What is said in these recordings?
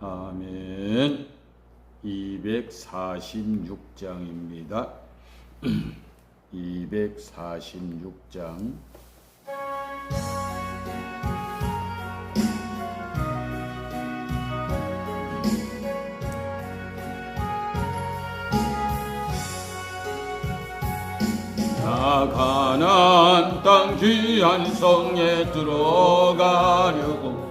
아멘. 246장입니다. 246장. 나 가난 땅 귀한 성에 들어가려고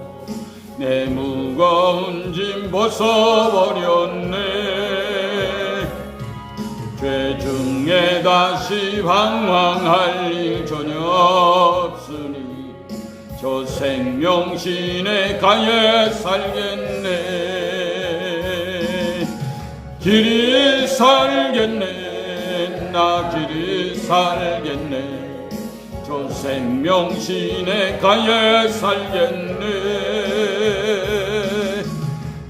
내 무거운 짐 벗어버렸네. 죄 중에 다시 방황할 일 전혀 없으니 저 생명신의 가에 살겠네. 길이 살겠네. 나 길이 살겠네 저 생명신의 가에 살겠네.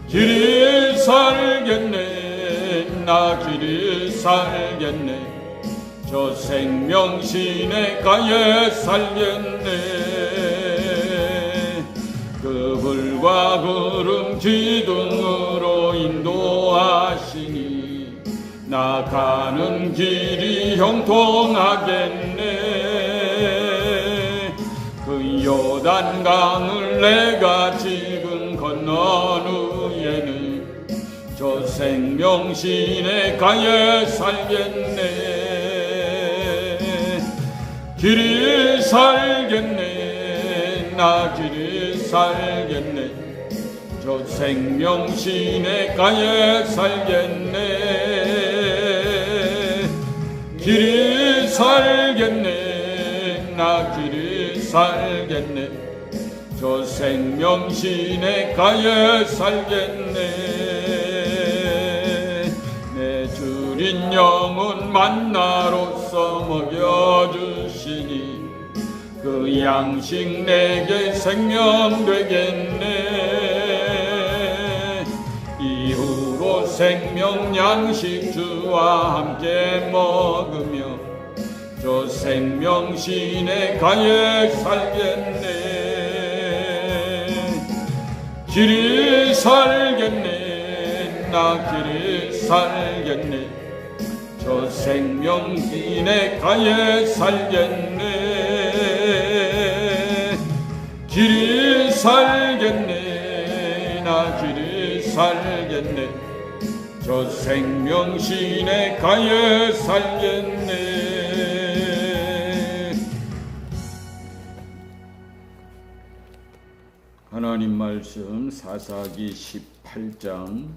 길이 살겠네. 나 길이 살겠네. 저 생명신의 가에 살겠네. 그 불과 구름 기둥으로 인도하시니 나 가는 길이 형통하겠네. 그 요단강을 내가 지금 건넌 후에는 저 생명신의 가에 살겠네. 길이 살겠네. 나 길이 살겠네. 저 생명신의 가에 살겠네. 길이 살겠네. 나 길이 살겠네 저 생명신의 가에 살겠네. 내 줄인 영혼 만나로서 먹여주시니 그 양식 내게 생명 되겠네. 이후로 생명 양식 주와 함께 먹으며 저 생명신의 가에 살겠네. 길이 살겠네. 나 길이 살겠네. 저 생명신의 가에 살겠네. 길이 살겠네. 나 길이 살겠네. 저 생명신의 가에 살겠네 말씀 사사기 18장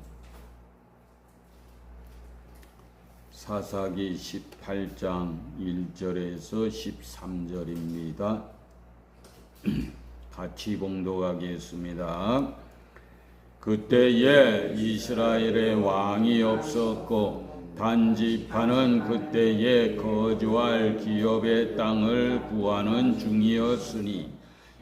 사사기 18장 1절에서 13절입니다. 같이 봉독하겠습니다. 그때에 이스라엘의 왕이 없었고 단지파는 그때에 거주할 기업의 땅을 구하는 중이었으니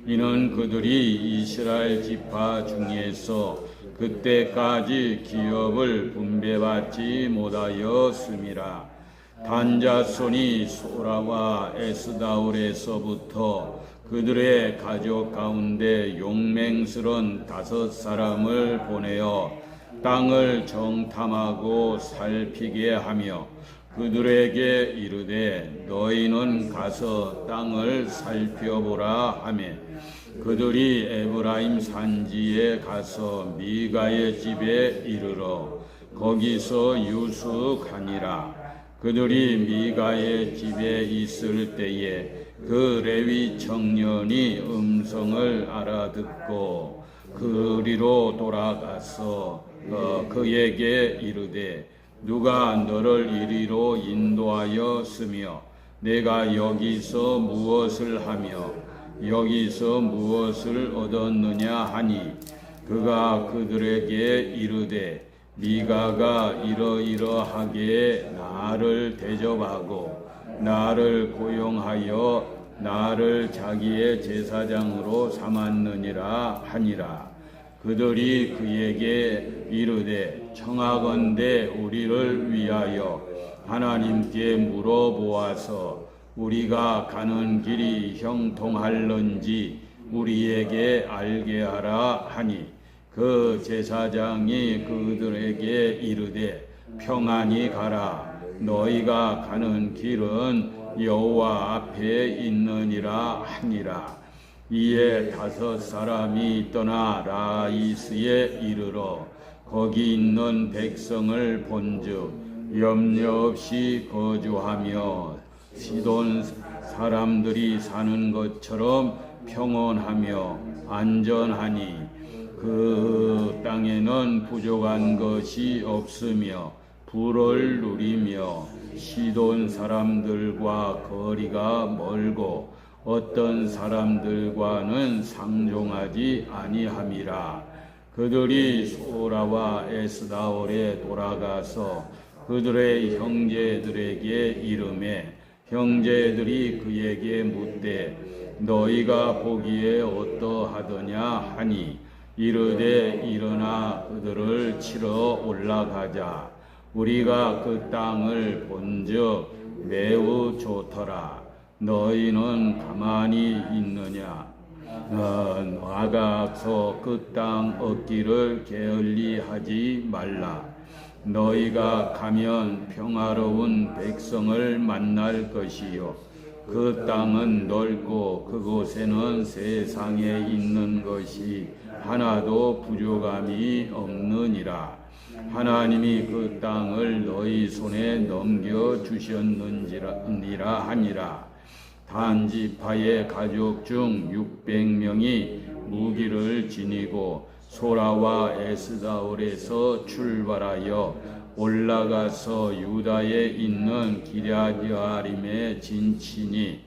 이는 그들이 이스라엘 지파 중에서 그때까지 기업을 분배받지 못하였음이라. 단자손이 소라와 에스다울에서부터 그들의 가족 가운데 용맹스런 다섯 사람을 보내어 땅을 정탐하고 살피게 하며 그들에게 이르되 너희는 가서 땅을 살펴보라 하매 그들이 에브라임 산지에 가서 미가의 집에 이르러 거기서 유숙하니라. 그들이 미가의 집에 있을 때에 그 레위 청년이 음성을 알아듣고 그리로 돌아가서 어, 그에게 이르되 누가 너를 이리로 인도하였으며 내가 여기서 무엇을 하며 여기서 무엇을 얻었느냐 하니 그가 그들에게 이르되 미가가 이러이러하게 나를 대접하고 나를 고용하여 나를 자기의 제사장으로 삼았느니라 하니라 그들이 그에게 이르되 청하건대 우리를 위하여 하나님께 물어보아서 우리가 가는 길이 형통할런지 우리에게 알게 하라 하니 그 제사장이 그들에게 이르되 평안히 가라. 너희가 가는 길은 여호와 앞에 있느니라 하니라 이에 다섯 사람이 떠나 라이스에 이르러 거기 있는 백성을 본즉 염려 없이 거주하며 시돈 사람들이 사는 것처럼 평온하며 안전하니 그 땅에는 부족한 것이 없으며 불을 누리며 시돈 사람들과 거리가 멀고 어떤 사람들과는 상종하지 아니함이라. 그들이 소라와 에스다올에 돌아가서 그들의 형제들에게 이름에 형제들이 그에게 묻되 너희가 보기에 어떠하더냐 하니? 이르되 일어나 그들을 치러 올라가자. 우리가 그 땅을 본즉 매우 좋더라 너희는 가만히 있느냐? 어, 나가서 그 땅 얻기를 게을리 하지 말라. 너희가 가면 평화로운 백성을 만날 것이요. 그 땅은 넓고 그곳에는 세상에 있는 것이 하나도 부족함이 없느니라. 하나님이 그 땅을 너희 손에 넘겨 주셨느니라 하니라 단지파의 가족 중 600명이 무기를 지니고 소라와 에스다올에서 출발하여 올라가서 유다에 있는 기랴디아림에 진치니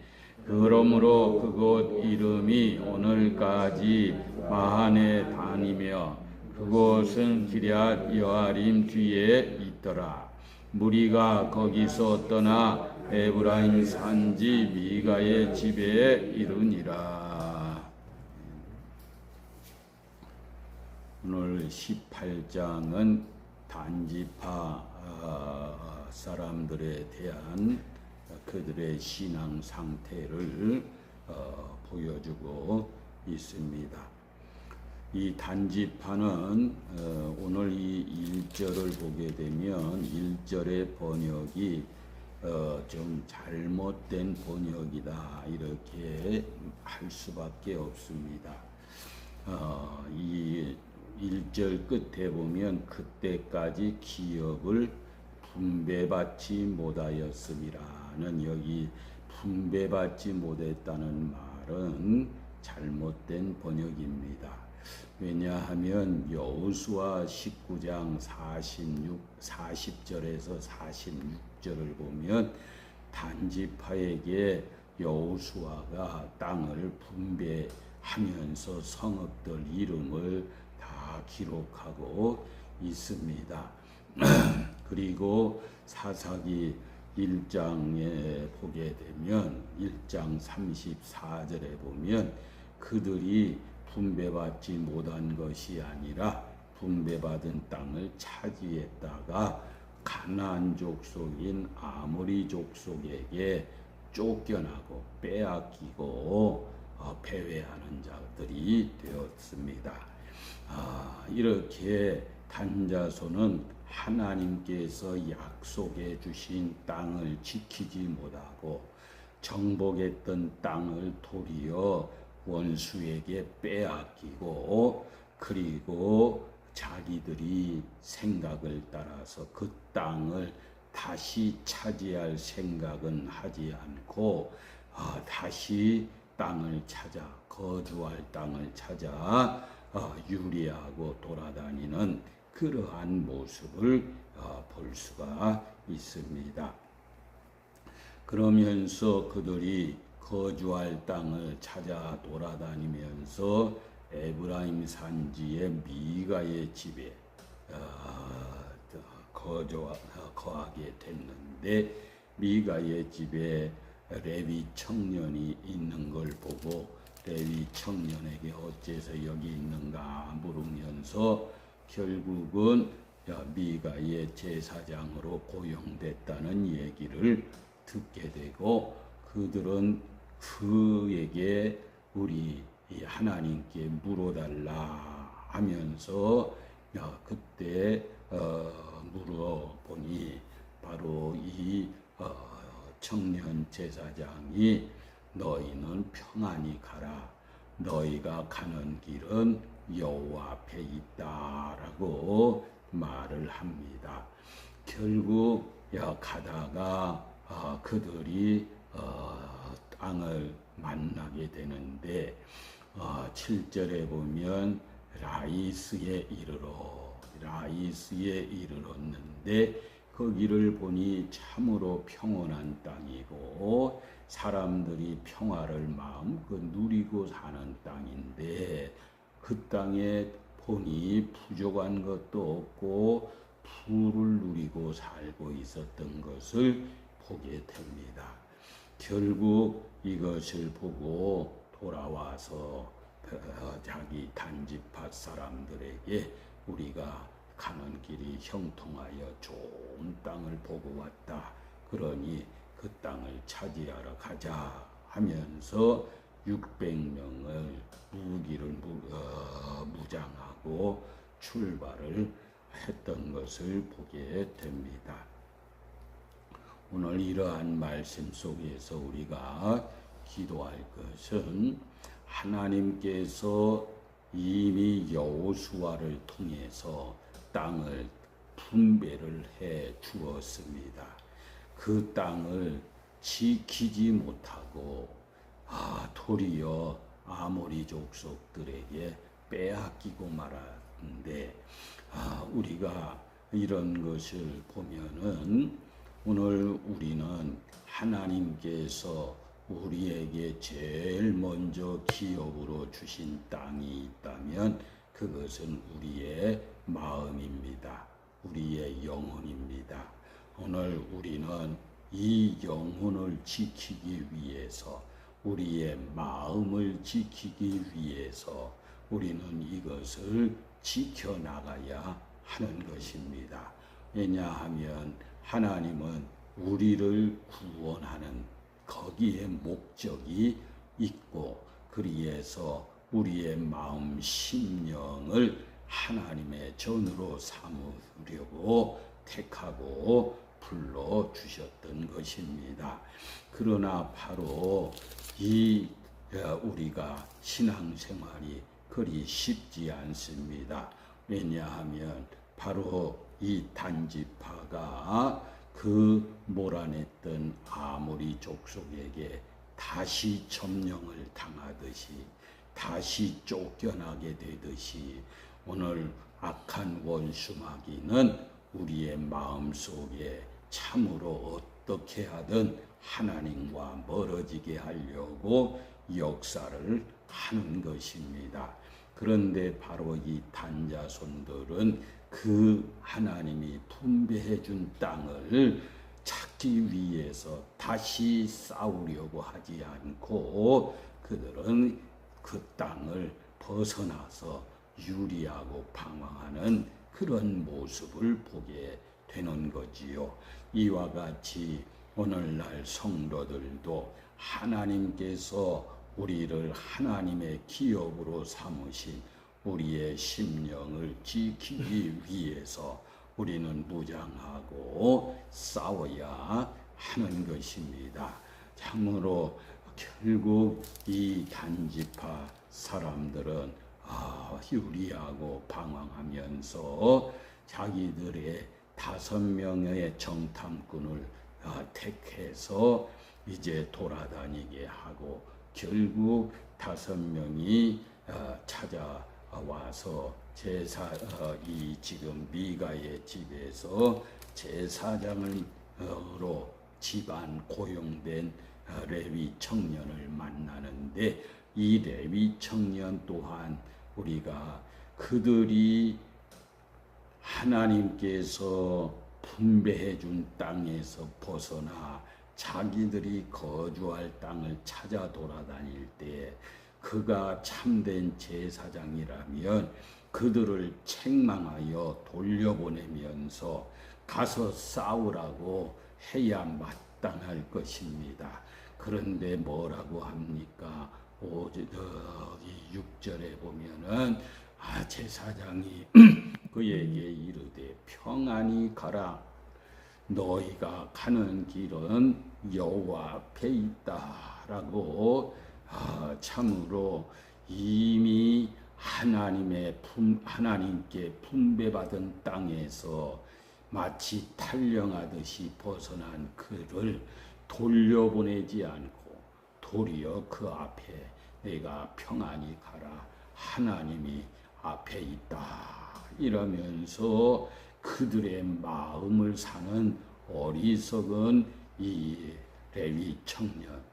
그러므로 그곳 이름이 오늘까지 마한에 다니며 그곳은 기랴 여아림 뒤에 있더라. 무리가 거기서 떠나 에브라임 산지 미가의 집에 이르니라. 오늘 18장은 단지파 어, 사람들에 대한 그들의 신앙 상태를 어, 보여주고 있습니다. 이 단지파는 어, 오늘 이 1절을 보게 되면 1절의 번역이 어, 좀 잘못된 번역이다 이렇게 할 수밖에 없습니다. 어, 이 1절 끝에 보면 그때까지 기업을 분배받지 못하였음이라는 여기 분배받지 못했다는 말은 잘못된 번역입니다. 왜냐하면 여호수아 19장 46, 40절에서 46 절을 보면 단지파에게 여호수아가 땅을 분배하면서 성읍들 이름을 다 기록하고 있습니다. 그리고 사사기 1장에 보게 되면 1장 34절에 보면 그들이 분배받지 못한 것이 아니라 분배받은 땅을 차지했다가 가나안 족속인 아모리 족속에게 쫓겨나고 빼앗기고 어, 패배하는 자들이 되었습니다. 아, 이렇게 단자손은 하나님께서 약속해 주신 땅을 지키지 못하고 정복했던 땅을 도리어 원수에게 빼앗기고 그리고 자기들이 생각을 따라서 그 땅을 다시 차지할 생각은 하지 않고 어, 다시 땅을 찾아 거주할 땅을 찾아 어, 유리하고 돌아다니는 그러한 모습을 어, 볼 수가 있습니다. 그러면서 그들이 거주할 땅을 찾아 돌아다니면서 에브라임 산지의 미가의 집에 어, 거주 거하게 됐는데 미가의 집에 레위 청년이 있는 걸 보고 레위 청년에게 어째서 여기 있는가 물으면서 결국은 야, 미가의 제사장으로 고용됐다는 얘기를 듣게 되고 그들은 그에게 우리 하나님께 물어달라 하면서 야, 그때 어, 물어보니 바로 이 어, 청년 제사장이 너희는 평안히 가라 너희가 가는 길은 여호와 앞에 있다라고 말을 합니다. 결국 야 가다가 어, 그들이 어, 땅을 만나게 되는데 어, 7절에 보면 라이스에 이르러 라이스에 이르렀는데 거기를 보니 참으로 평온한 땅이고 사람들이 평화를 마음껏 누리고 사는 땅인데 그 땅에 보니 부족한 것도 없고 부를 누리고 살고 있었던 것을 보게 됩니다. 결국 이것을 보고 돌아와서 어, 자기 단지파 사람들에게 우리가 가는 길이 형통하여 좋은 땅을 보고 왔다. 그러니 그 땅을 차지하러 가자 하면서 600명을 무기를 무, 어, 무장하고 출발을 했던 것을 보게 됩니다. 오늘 이러한 말씀 속에서 우리가 기도할 것은 하나님께서 이미 여호수아를 통해서 땅을 분배를 해 주었습니다. 그 땅을 지키지 못하고 아 도리어 아모리 족속들에게 빼앗기고 말았는데 아 우리가 이런 것을 보면은 오늘 우리는 하나님께서 우리에게 제일 먼저 기업으로 주신 땅이 있다면 그것은 우리의 마음입니다. 우리의 영혼입니다. 오늘 우리는 이 영혼을 지키기 위해서 우리의 마음을 지키기 위해서 우리는 이것을 지켜나가야 하는 것입니다. 왜냐하면 하나님은 우리를 구원하는 거기에 목적이 있고 그리해서 우리의 마음 심령을 하나님의 전으로 삼으려고 택하고 불러 주셨던 것입니다. 그러나 바로 이 어, 우리가 신앙생활이 그리 쉽지 않습니다. 왜냐하면 바로 이 단지파가 그 몰아냈던 아모리 족속에게 다시 점령을 당하듯이 다시 쫓겨나게 되듯이 오늘 악한 원수마귀는 우리의 마음 속에 참으로 어떻게 하든 하나님과 멀어지게 하려고 역사를 하는 것입니다. 그런데 바로 이 단자손들은 그 하나님이 분배해 준 땅을 찾기 위해서 다시 싸우려고 하지 않고 그들은 그 땅을 벗어나서 유리하고 방황하는 그런 모습을 보게 되는 거지요. 이와 같이 오늘날 성도들도 하나님께서 우리를 하나님의 기업으로 삼으신 우리의 심령을 지키기 위해서 우리는 무장하고 싸워야 하는 것입니다. 참으로 결국 이 단지파 사람들은 아, 유리하고 방황하면서 자기들의 다섯 명의 정탐꾼을 아, 택해서 이제 돌아다니게 하고 결국 다섯 명이 아, 찾아 와서 제사 어, 이 지금 미가의 집에서 제사장으로 집안 고용된 어, 레위 청년을 만나는데 이 레위 청년 또한 우리가 그들이 하나님께서 분배해 준 땅에서 벗어나 자기들이 거주할 땅을 찾아 돌아다닐 때 그가 참된 제사장이라면 그들을 책망하여 돌려보내면서 가서 싸우라고 해야 마땅할 것입니다. 그런데 뭐라고 합니까? 오직 이 6절에 보면은 아 제사장이 그에게 이르되 평안히 가라 너희가 가는 길은 여호와 앞에 있다라고 아, 참으로 이미 하나님의 품, 하나님께 분배받은 땅에서 마치 탈령하듯이 벗어난 그를 돌려보내지 않고 도리어 그 앞에 내가 평안히 가라. 하나님이 앞에 있다. 이러면서 그들의 마음을 사는 어리석은 이 레위 청년. 아,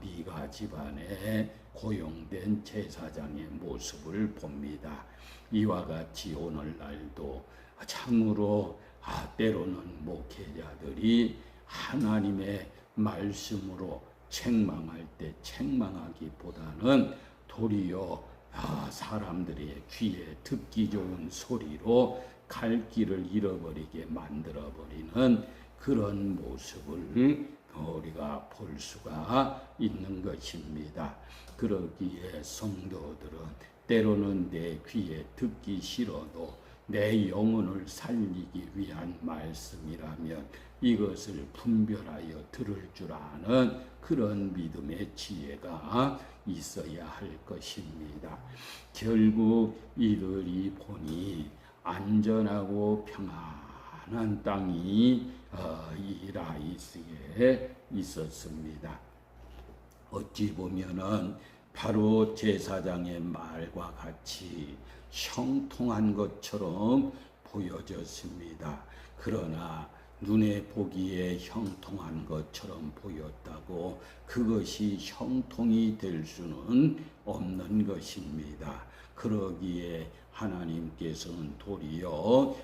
미가 집안에 고용된 제사장의 모습을 봅니다. 이와 같이 오늘날도 참으로 아, 때로는 목회자들이 하나님의 말씀으로 책망할 때 책망하기보다는 도리어 아, 사람들의 귀에 듣기 좋은 소리로 갈 길을 잃어버리게 만들어 버리는 그런 모습을 우리가 볼 수가 있는 것입니다. 그러기에 성도들은 때로는 내 귀에 듣기 싫어도 내 영혼을 살리기 위한 말씀이라면 이것을 분별하여 들을 줄 아는 그런 믿음의 지혜가 있어야 할 것입니다. 결국 이들이 보니 안전하고 평안 한 땅이 어, 이 라이스에 있었습니다. 어찌 보면은 바로 제사장의 말과 같이 형통한 것처럼 보여졌습니다. 그러나 눈에 보기에 형통한 것처럼 보였다고 그것이 형통이 될 수는 없는 것입니다. 그러기에 하나님께서는 도리어 어,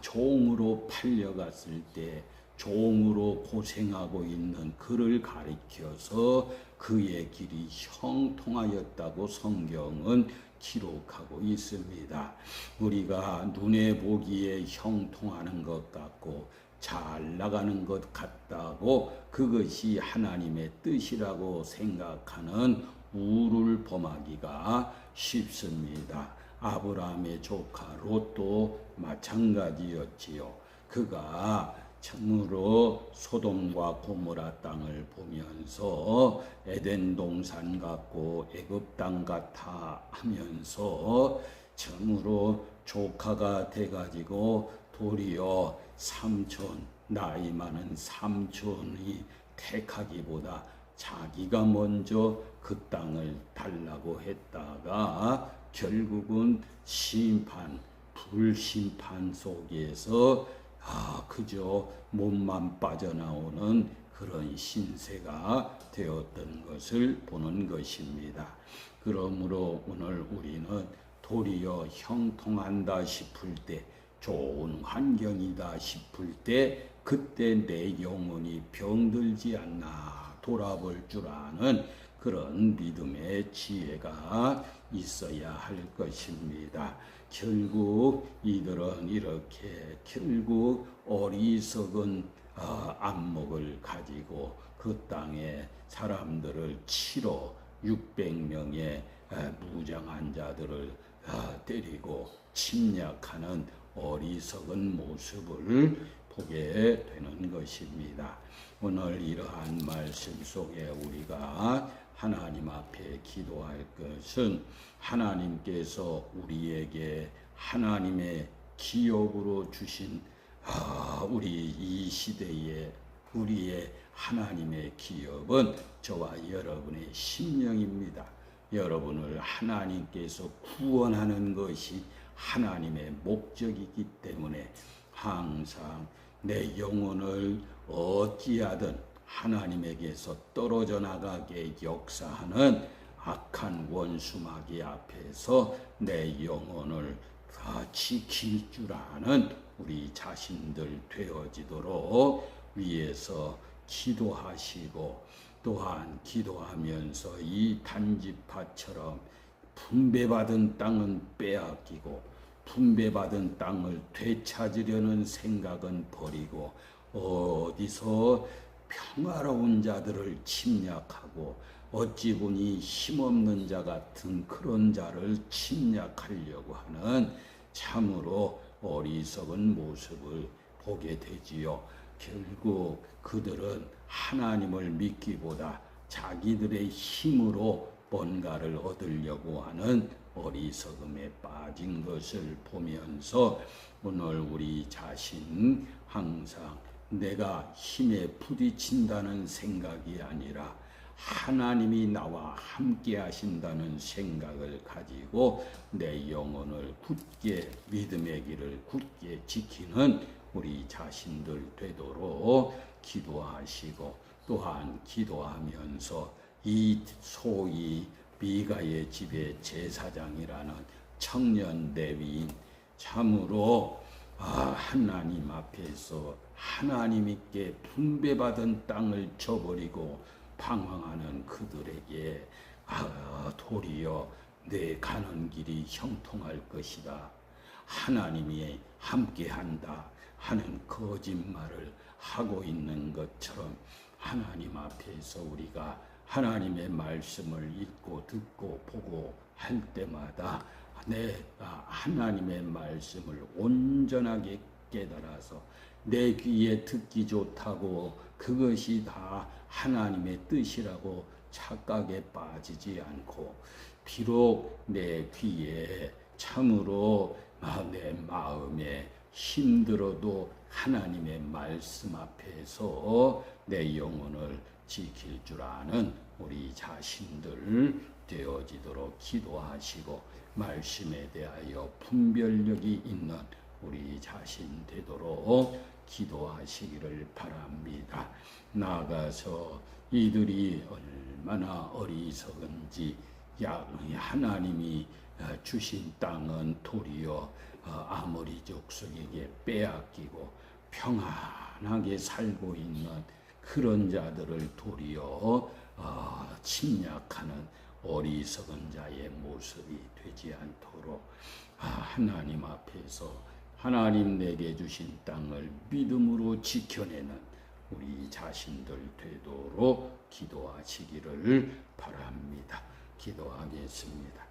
종으로 팔려갔을 때 종으로 고생하고 있는 그를 가리켜서 그의 길이 형통하였다고 성경은 기록하고 있습니다. 우리가 눈에 보기에 형통하는 것 같고 잘 나가는 것 같다고 그것이 하나님의 뜻이라고 생각하는 우를 범하기가 쉽습니다. 아브라함의 조카 롯도 마찬가지였지요. 그가 참으로 소돔과 고모라 땅을 보면서 에덴 동산 같고 애굽 땅 같아 하면서 참으로 조카가 돼가지고 도리어 삼촌 나이 많은 삼촌이 택하기보다 자기가 먼저 그 땅을 달라고 했다가 결국은 심판 불심판 속에서 아, 그저 몸만 빠져나오는 그런 신세가 되었던 것을 보는 것입니다. 그러므로 오늘 우리는 도리어 형통한다 싶을 때, 좋은 환경이다 싶을 때, 그때 내 영혼이 병들지 않나 돌아볼 줄 아는 그런 믿음의 지혜가 있어야 할 것입니다. 결국 이들은 이렇게 결국 어리석은 어, 안목을 가지고 그 땅에 사람들을 치러 600명의 무장한 자들을 어, 때리고 침략하는 어리석은 모습을 보게 되는 것입니다. 오늘 이러한 말씀 속에 우리가 하나님 앞에 기도할 것은 하나님께서 우리에게 하나님의 기업으로 주신 아, 우리 이 시대에 우리의 하나님의 기업은 저와 여러분의 심령입니다. 여러분을 하나님께서 구원하는 것이 하나님의 목적이기 때문에 항상 내 영혼을 어찌하든 하나님에게서 떨어져 나가게 역사하는 악한 원수 마귀 앞에서 내 영혼을 다 지킬 줄 아는 우리 자신들 되어지도록 위에서 기도하시고 또한 기도하면서 이 단지파처럼 분배받은 땅은 빼앗기고 분배받은 땅을 되찾으려는 생각은 버리고 어디서 평화로운 자들을 침략하고 어찌 보니 힘없는 자 같은 그런 자를 침략하려고 하는 참으로 어리석은 모습을 보게 되지요. 결국 그들은 하나님을 믿기보다 자기들의 힘으로 뭔가를 얻으려고 하는 어리석음에 빠진 것을 보면서 오늘 우리 자신 항상 내가 힘에 부딪힌다는 생각이 아니라 하나님이 나와 함께 하신다는 생각을 가지고 내 영혼을 굳게 믿음의 길을 굳게 지키는 우리 자신들 되도록 기도하시고 또한 기도하면서 이 소위 미가의 집의 제사장이라는 청년 대위인 참으로 아, 하나님 앞에서 하나님께 분배받은 땅을 저버리고 방황하는 그들에게 아, 도리어 내 가는 길이 형통할 것이다. 하나님이 함께한다 하는 거짓말을 하고 있는 것처럼 하나님 앞에서 우리가 하나님의 말씀을 읽고 듣고 보고 할 때마다 내가 하나님의 말씀을 온전하게 깨달아서 내 귀에 듣기 좋다고 그것이 다 하나님의 뜻이라고 착각에 빠지지 않고 비록 내 귀에 참으로 내 마음에 힘들어도 하나님의 말씀 앞에서 내 영혼을 지킬 줄 아는 우리 자신들 되어지도록 기도하시고 말씀에 대하여 분별력이 있는 우리 자신 되도록 기도하시기를 바랍니다. 나가서 이들이 얼마나 어리석은지 하나님이 주신 땅은 도리어 아모리 족속에게 빼앗기고 평안하게 살고 있는 그런 자들을 도리어 침략하는 어리석은 자의 모습이 되지 않도록 하나님 앞에서 하나님 내게 주신 땅을 믿음으로 지켜내는 우리 자신들 되도록 기도하시기를 바랍니다. 기도하겠습니다.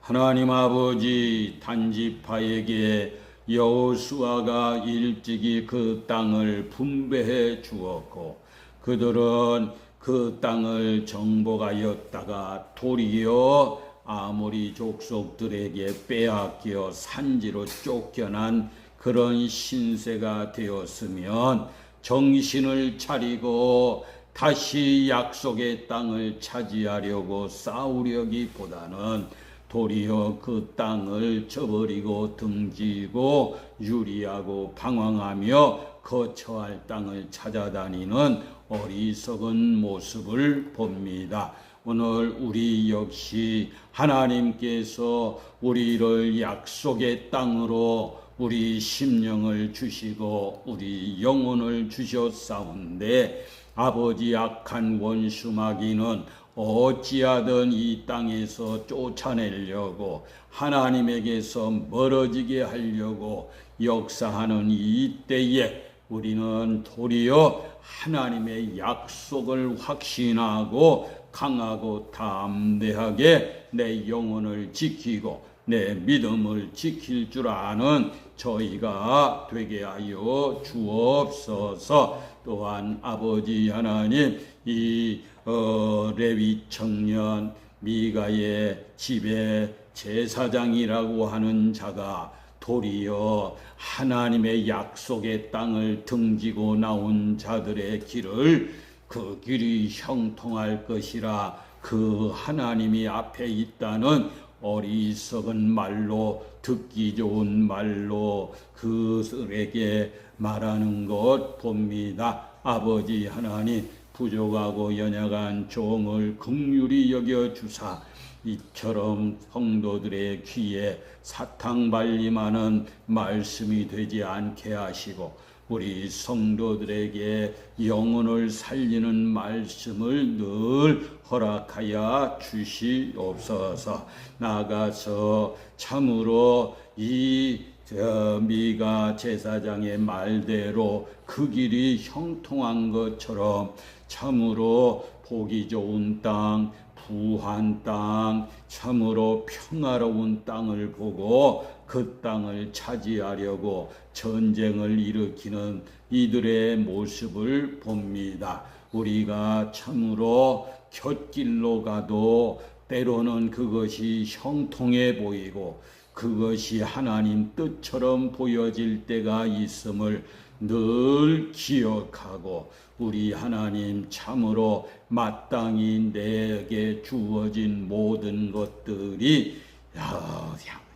하나님 아버지 단지파에게 여호수아가 일찍이 그 땅을 분배해 주었고 그들은 그 땅을 정복하였다가 도리어 아모리 족속들에게 빼앗겨 산지로 쫓겨난 그런 신세가 되었으면 정신을 차리고 다시 약속의 땅을 차지하려고 싸우려기보다는 도리어 그 땅을 저버리고 등지고 유리하고 방황하며 거처할 땅을 찾아다니는 어리석은 모습을 봅니다. 오늘 우리 역시 하나님께서 우리를 약속의 땅으로 우리 심령을 주시고 우리 영혼을 주셨사온데 아버지 악한 원수 마귀는 어찌하든 이 땅에서 쫓아내려고 하나님에게서 멀어지게 하려고 역사하는 이 때에 우리는 도리어 하나님의 약속을 확신하고 강하고 담대하게 내 영혼을 지키고 내 믿음을 지킬 줄 아는 저희가 되게 하여 주옵소서. 또한 아버지 하나님 이 어, 레위 청년 미가의 집에 제사장이라고 하는 자가 도리어 하나님의 약속의 땅을 등지고 나온 자들의 길을 그 길이 형통할 것이라 그 하나님이 앞에 있다는 어리석은 말로 듣기 좋은 말로 그들에게 말하는 것 봅니다. 아버지 하나님 부족하고 연약한 종을 극률히 여겨 주사 이처럼 성도들의 귀에 사탕 발림하는 말씀이 되지 않게 하시고 우리 성도들에게 영혼을 살리는 말씀을 늘 허락하여 주시옵소서. 나가서 참으로 이저 미가 제사장의 말대로 그 길이 형통한 것처럼 참으로 보기 좋은 땅, 부한 땅, 참으로 평화로운 땅을 보고 그 땅을 차지하려고 전쟁을 일으키는 이들의 모습을 봅니다. 우리가 참으로 곁길로 가도 때로는 그것이 형통해 보이고 그것이 하나님 뜻처럼 보여질 때가 있음을 늘 기억하고 우리 하나님 참으로 마땅히 내게 주어진 모든 것들이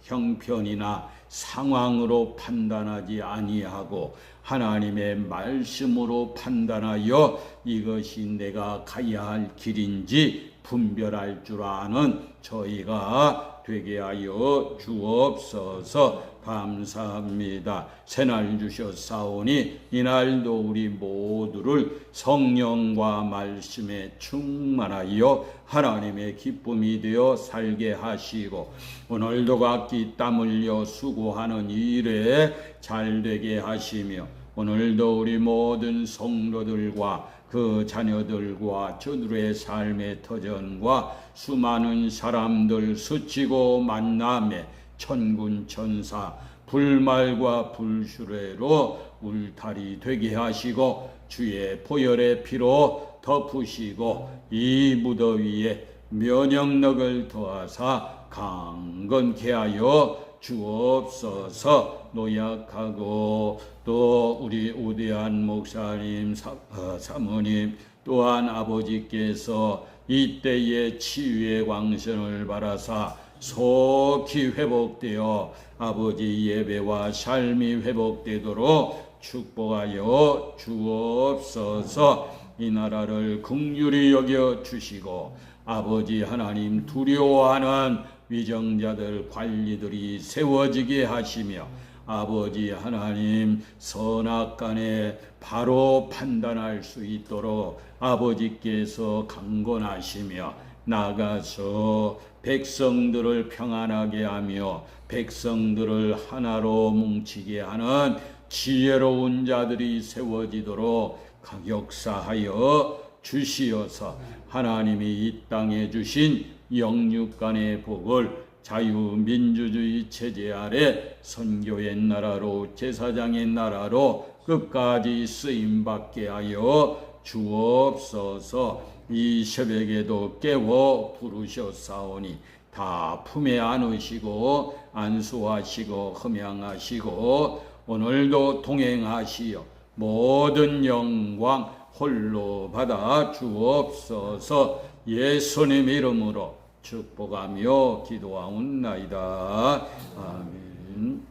형편이나 상황으로 판단하지 아니하고 하나님의 말씀으로 판단하여 이것이 내가 가야 할 길인지 분별할 줄 아는 저희가 되게 하여 주옵소서 감사합니다. 새날 주셨사오니 이날도 우리 모두를 성령과 말씀에 충만하여 하나님의 기쁨이 되어 살게 하시고 오늘도 각기 땀 흘려 수고하는 일에 잘되게 하시며 오늘도 우리 모든 성도들과 그 자녀들과 저들의 삶의 터전과 수많은 사람들 스치고 만남에 천군 천사 불말과 불수레로 울타리 되게 하시고 주의 보혈의 피로 덮으시고 이 무더위에 면역력을 더하사 강건케 하여 주옵소서 노약하고 또 우리 우대한 목사님 사, 어, 사모님 또한 아버지께서 이때의 치유의 광선을 바라사 속히 회복되어 아버지 예배와 삶이 회복되도록 축복하여 주옵소서. 이 나라를 긍휼히 여겨 주시고 아버지 하나님 두려워하는 위정자들 관리들이 세워지게 하시며 아버지 하나님 선악 간에 바로 판단할 수 있도록 아버지께서 강권하시며 나가서 백성들을 평안하게 하며 백성들을 하나로 뭉치게 하는 지혜로운 자들이 세워지도록 역사하여 주시어서 하나님이 이 땅에 주신 영육간의 복을 자유민주주의 체제 아래 선교의 나라로 제사장의 나라로 끝까지 쓰임받게 하여 주옵소서. 이 새벽에도 깨워 부르셨사오니 다 품에 안으시고 안수하시고 흠양하시고 오늘도 동행하시어 모든 영광 홀로 받아 주옵소서. 예수님 이름으로 축복하며 기도하옵나이다. 아멘.